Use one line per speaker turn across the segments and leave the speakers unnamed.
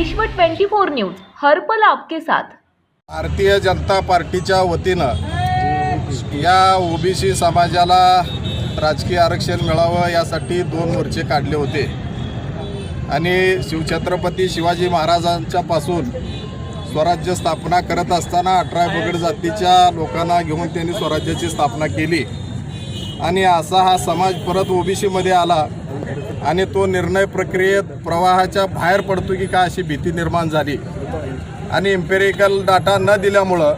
विश्व 24 न्यूज हरपल आपके साथ.
भारतीय जनता पार्टीच्या वतीनं या ओबीसी समाजाला राजकीय आरक्षण मिळावं यासाठी दोन मोर्चे काढले होते. आणि शिवछत्रपती शिवाजी महाराजांच्या पासून स्वराज्य स्थापना करत असताना अठरा बगड जातीच्या लोकांना घेऊन त्यांनी स्वराज्याची स्थापना केली. आणि असा हा समाज परत ओबीसीमध्ये आला आणि तो निर्णय प्रक्रियेत प्रवाहाच्या बाहेर पडतो की काय अशी भीती निर्माण झाली. आणि इम्पेरिकल डाटा न दिल्यामुळं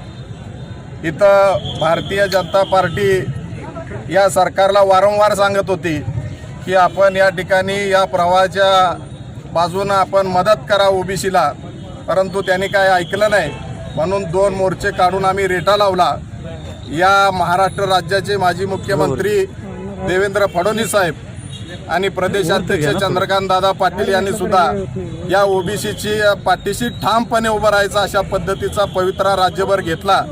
इथं भारतीय जनता पार्टी या सरकारला वारंवार सांगत होती की आपण या ठिकाणी या प्रवाहाच्या बाजूनं आपण मदत करा ओबीसीला परंतु त्यांनी काय ऐकलं नाही. म्हणून दोन मोर्चे काढून आम्ही रेटा लावला. या महाराष्ट्र राज्याचे माजी मुख्यमंत्री देवेंद्र फडणवीस साहेब आणि प्रदेशाध्यक्ष चंद्रकांत दादा पाटील यांनी सुद्धा या ओबीसीची पाठीशी ठामपणे उभं राहायचा अशा पद्धतीचा पवित्रा राज्यभर घेतला.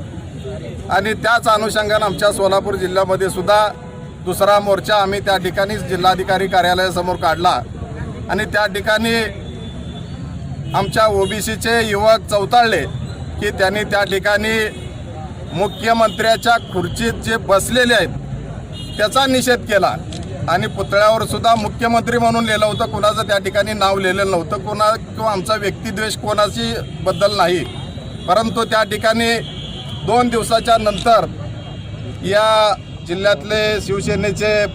आणि त्याच अनुषंगानं आमच्या सोलापूर जिल्ह्यामध्ये सुद्धा दुसरा मोर्चा आम्ही त्या ठिकाणी जिल्हाधिकारी कार्यालयासमोर काढला. आणि त्या ठिकाणी आमच्या ओबीसीचे युवक चौताळले की त्यांनी त्या ठिकाणी मुख्यमंत्र्याच्या खुर्चीत जे बसलेले आहेत त्याचा निषेध केला. आणि पुतळ्यावर सुद्धा मुख्यमंत्री म्हणून लिहिलं होतं. कोणाचं त्या ठिकाणी नाव लिहिलेलं नव्हतं. कोणा किंवा आमचा व्यक्तिद्वेष कोणाशी बद्दल नाही. परंतु त्या ठिकाणी दोन दिवसाच्या नंतर या जिल्ह्यातले शिवसेनेचे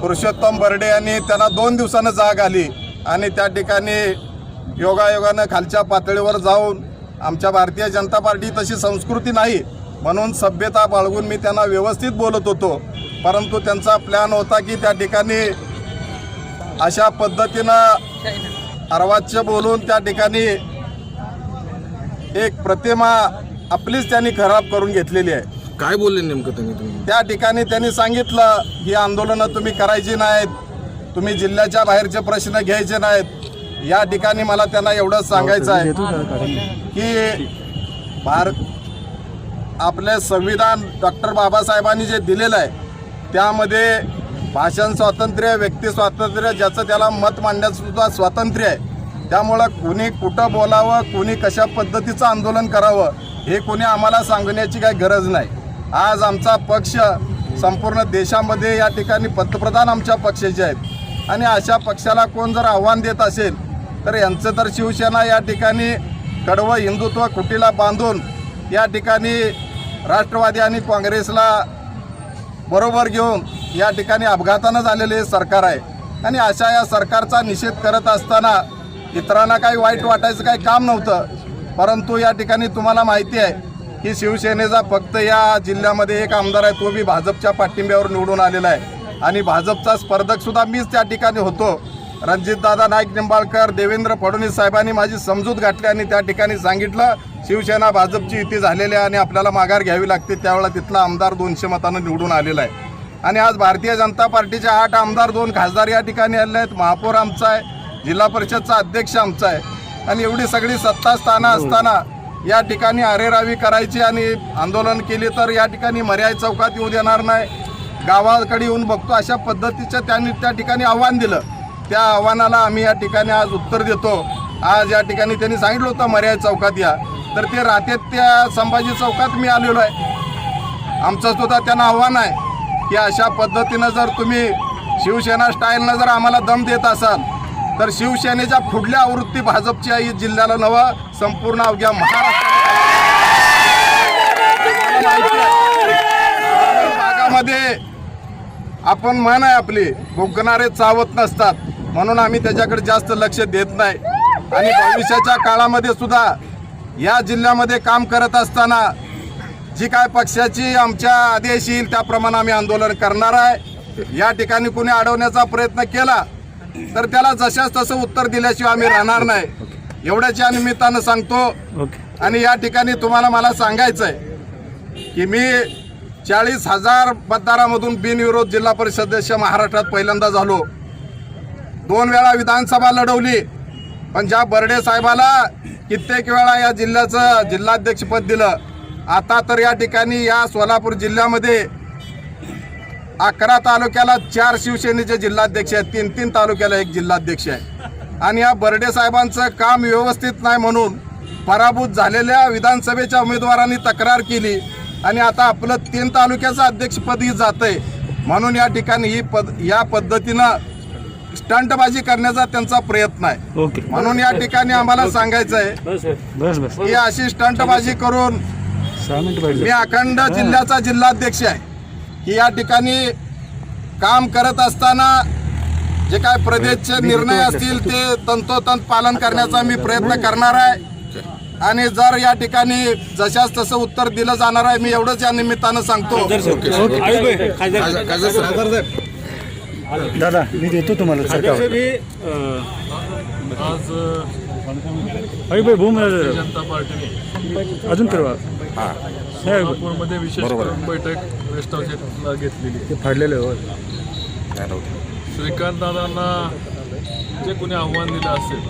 पुरुषोत्तम बर्डे यांनी त्यांना दोन दिवसानं जाग आली आणि त्या ठिकाणी योगायोगानं खालच्या पातळीवर जाऊन आमच्या भारतीय जनता पार्टी तशी संस्कृती नाही. म्हणून सभ्यता बाळगून मी त्यांना व्यवस्थित बोलत होतो. परंतु त्यांचा प्लॅन होता की त्या ठिकाणी अशा पद्धतीनं अर्वाच्य बोलून त्या ठिकाणी एक प्रतिमा आपलीच त्यांनी खराब करून घेतलेली आहे.
काय बोलले नेमकं तुम्ही तुम्ही?
त्या ठिकाणी त्यांनी सांगितलं ही आंदोलनं तुम्ही करायची नाहीत. तुम्ही जिल्ह्याच्या बाहेरचे प्रश्न घ्यायचे नाहीत. या ठिकाणी मला त्यांना एवढंच सांगायचं आहे की भारत आपलं संविधान डॉक्टर बाबासाहेबांनी जे दिलेलं आहे त्यामध्ये भाषण स्वातंत्र्य व्यक्ती स्वातंत्र्य ज्याचं त्याला मत मांडण्याचंसुद्धा स्वातंत्र्य आहे. त्यामुळं कुणी कुठं बोलावं कुणी कशा पद्धतीचं आंदोलन करावं हे कोणी आम्हाला सांगण्याची काही गरज नाही. आज आमचा पक्ष संपूर्ण देशामध्ये या ठिकाणी पंतप्रधान आमच्या पक्षाचे आहेत. आणि अशा पक्षाला कोण जर आव्हान देत असेल तर यांचं तर शिवसेना या ठिकाणी कडवं हिंदुत्व कुटीला बांधून या ठिकाणी राष्ट्रवादी आणि काँग्रेसला बरोबर घेऊन या ठिकाणी अपघातानं झालेले हे सरकार आहे. आणि अशा या सरकारचा निषेध करत असताना इतरांना काही वाईट वाटायचं काही काम नव्हतं. परंतु या ठिकाणी तुम्हाला माहिती आहे की शिवसेनेचा फक्त या जिल्ह्यामध्ये एक आमदार आहे तो बी भाजपच्या पाठिंब्यावर निवडून आलेला आहे. आणि भाजपचा स्पर्धकसुद्धा मीच त्या ठिकाणी होतो. रणजितदादा नाईक निंबाळकर देवेंद्र फडणवीस साहेबांनी माझी समजूत घातली आणि त्या ठिकाणी सांगितलं शिवसेना भाजपची युती झालेली आहे आणि आपल्याला माघार घ्यावी लागते त्यावेळेला तिथला आमदार दोनशे मतानं निवडून आलेला आहे. आणि आज भारतीय जनता पार्टीचे आठ आमदार दोन खासदार या ठिकाणी आलेले आहेत. महापौर आमचा आहे जिल्हा परिषदचा अध्यक्ष आमचा आहे. आणि एवढी सगळी सत्ता स्थानं असताना या ठिकाणी अरेरावी करायची आणि आंदोलन केली तर या ठिकाणी मर्यादा चौकात येऊ देणार नाही. गावाकडे येऊन बघतो अशा पद्धतीचं त्यांनी त्या ठिकाणी आव्हान दिलं. त्या आव्हानाला आम्ही या ठिकाणी आज उत्तर देतो. आज या ठिकाणी त्यांनी सांगितलं होतं मर्याद चौकात या. तर ते राहते त्या संभाजी चौकात मी आलेलो आहे. आमचं सुद्धा त्यांना आव्हान आहे की अशा पद्धतीनं जर तुम्ही शिवसेना स्टाईलनं जर आम्हाला दम देत असाल तर शिवसेनेच्या पुढल्या आवृत्ती भाजपची आहे जिल्ह्याला नवं संपूर्ण अवघ्या महाराष्ट्र भागामध्ये आपण म्हण आहे आपली भोगणारे चावत नसतात. म्हणून आम्ही त्याच्याकडे जास्त लक्ष देत नाही. आणि भविष्याच्या काळामध्ये सुद्धा या जिल्ह्यामध्ये काम करत असताना जी काय पक्षाची आमच्या आदेश येईल त्याप्रमाणे आम्ही आंदोलन करणार आहे. या ठिकाणी कुणी अडवण्याचा प्रयत्न केला तर त्याला जशाच तसं उत्तर दिल्याशिवाय आम्ही राहणार नाही. एवढ्याच्या निमित्तानं सांगतो. आणि या ठिकाणी तुम्हाला मला सांगायचं आहे की मी चाळीस हजार मतदारामधून बिनविरोध जिल्हा परिषद सदस्य महाराष्ट्रात पहिल्यांदा झालो. दोन वेळा विधानसभा लढवली. पण ज्या बर्डे साहेबाला कित्येक वेळा या जिल्ह्याचं जिल्हाध्यक्षपद दिलं आता तर या ठिकाणी या सोलापूर जिल्ह्यामध्ये अकरा तालुक्याला चार शिवसेनेचे जिल्हाध्यक्ष आहेत तीन तीन तालुक्याला एक जिल्हाध्यक्ष आहे. आणि या बर्डे साहेबांचं काम व्यवस्थित नाही म्हणून पराभूत झालेल्या विधानसभेच्या उमेदवारांनी तक्रार केली आणि आता आपलं तीन तालुक्याचं अध्यक्षपदही जातंय. म्हणून या ठिकाणी ही पद या पद्धतीनं स्टंटबाजी करण्याचा त्यांचा प्रयत्न आहे.
ओके.
म्हणून या ठिकाणी आम्हाला सांगायचं आहे
बस बस.
की अशी स्टंटबाजी करून मी अखंड जिल्ह्याचा जिल्हाध्यक्ष आहे. की या ठिकाणी काम करत असताना जे काय प्रदेशचे निर्णय असतील ते तंतोतंत पालन करण्याचा मी प्रयत्न करणार आहे. आणि जर या ठिकाणी जशाच तसं उत्तर दिलं जाणार आहे मी एवढंच या निमित्तानं सांगतो.
खासदार खासदार साहेब.
दादा मी देतो तुम्हाला सरकार
आज
अरे भाई भूम
जनता पार्टीने
अजून नाही,
नागपूरमध्ये विशेष करून बैठक रेस्ट हाऊसला घेतलेली.
ते फाडलेलं आहे, हो.
श्रीकांत दादांना जे कोणी आव्हान दिलं असेल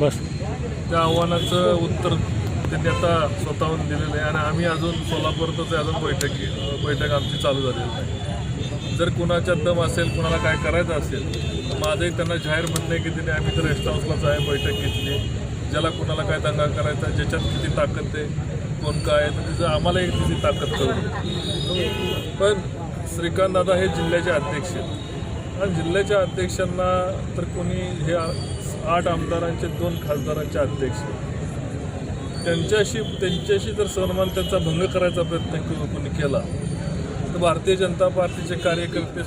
बस.
त्या आव्हानाचं उत्तर त्यांनी आता स्वतःहून दिलेलं आहे. आणि आम्ही अजून सोलापूरतच आहे, अजून बैठक बैठक आमची चालू झालेली नाही जर कुणाच्या दम असेल कुणाला काय करायचं असेल तर माझंही त्यांना जाहीर म्हणणं आहे की त्यांनी आम्ही तर रेस्ट हाऊसलाच आहे बैठक घेतली ज्याला कुणाला काय दंगा करायचा ज्याच्यात किती ताकद आहे कोण काय तर तिचं आम्हालाही तिची ताकद करू पण श्रीकांत दादा हे जिल्ह्याचे अध्यक्ष आहेत. आणि जिल्ह्याच्या अध्यक्षांना तर कोणी हे आठ आमदारांचे दोन खासदारांचे अध्यक्ष त्यांच्याशी त्यांच्याशी जर सन्मान त्यांचा भंग करायचा प्रयत्न कोणी केला. भारतीय जनता पार्टीचे कार्यकर्ते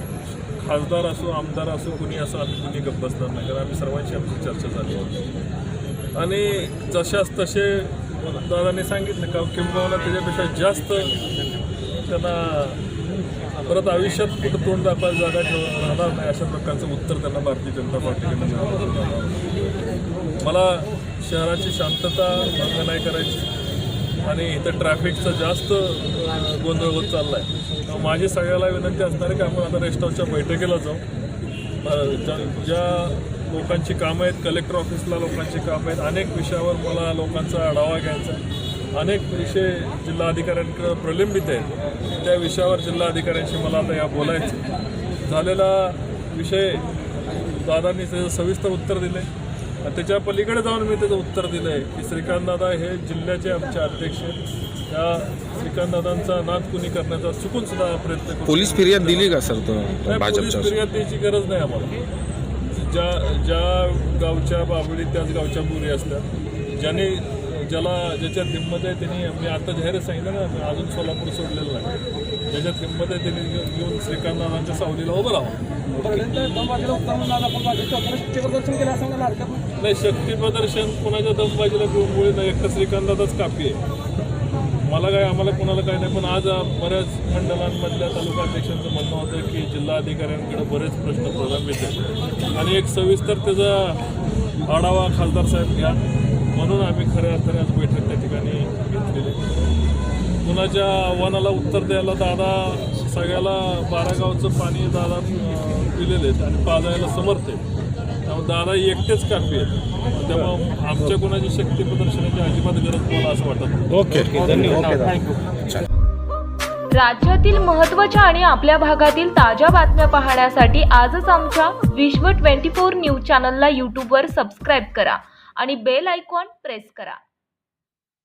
खासदार असो आमदार असो कुणी असो आम्ही कुणी गप्प बसणार नाही कारण आम्ही सर्वांशी आमची चर्चा झाली होती आणि जशाच तसे दादांनी सांगितलं का किंबहुना त्याच्यापेक्षा जास्त त्यांना परत आयुष्यात कुठं तोंड दाखवायला जागा ठेवून राहणार नाही अशा प्रकारचं उत्तर त्यांना भारतीय जनता पार्टीकडनं मिळालं मला शहराची शांतता भंग नाही करायची. आणि इथं ट्रॅफिकचा जास्त गोंधळ होत चालला आहे माझी सगळ्याला विनंती असणार आहे की आपण आता रेस्ट हाऊसच्या बैठकीला जाऊ. ज्या ज्या लोकांची कामं आहेत कलेक्टर ऑफिसला लोकांची कामं आहेत अनेक विषयावर मला लोकांचा आढावा घ्यायचा आहे. अनेक विषय जिल्हाधिकाऱ्यांकडे प्रलंबित आहेत. त्या विषयावर जिल्हाधिकाऱ्यांशी मला आता या बोलायचं झालेला विषय दादांनी त्याचं सविस्तर उत्तर दिले आणि त्याच्या पलीकडे जाऊन मी त्याचं उत्तर दिलं आहे की श्रीकांतदादा हे जिल्ह्याचे आमचे अध्यक्ष. त्या श्रीकांतदादांचा नाद कुणी करण्याचा चुकून सुद्धा प्रयत्न करू
पोलीस फिर्याद दिली का सर
पोलीस फिर्याद द्यायची गरज नाही आम्हाला. ज्या ज्या गावच्या बाबळी त्याच गावच्या मुली असतात. ज्याने ज्याला ज्याच्यात हिंमत आहे त्यांनी मी आता जाहीरच सांगितलं ना अजून सोलापूर सोडलेलं नाही. ज्याच्यात हिंमत आहे त्यांनी घेऊन घेऊन श्रीकांतदादांच्या सावलीला उभं राहावं. नाही शक्ती प्रदर्शन कोणाच्या दमबाजीला घेऊन मुळे नाही एकटा श्रीकांतदादाच काफी आहे. मला काय आम्हाला कोणाला काय नाही पण आज बऱ्याच मंडळांमधल्या तालुका अध्यक्षांचं म्हणणं होतं की जिल्हा अधिकाऱ्यांकडे बरेच प्रश्न प्रलंबित आहेत आणि एक सविस्तर त्याचा आढावा खासदार साहेब घ्या. म्हणून आम्ही खऱ्या अर्थाने आज बैठक त्या ठिकाणी घेतलेली. कुणाच्या आव्हानाला उत्तर द्यायला दादा सगळ्याला बारागावचं पाणी दादा पिलेले आहेत आणि पाजायला समर्थ आहेत त्यामुळे दादा एकटेच काफी आहेत. त्यामुळे आमच्या कोणाची शक्ती प्रदर्शनाची अजिबात गरज मला असं वाटत
ओके
राज्यातील महत्त्वाच्या आणि आपल्या भागातील ताज्या बातम्या पाहण्यासाठी आजच आमच्या विश्व 24 न्यूज चॅनलला यूट्यूबवर सबस्क्राईब करा आणि बेल आयकॉन प्रेस करा.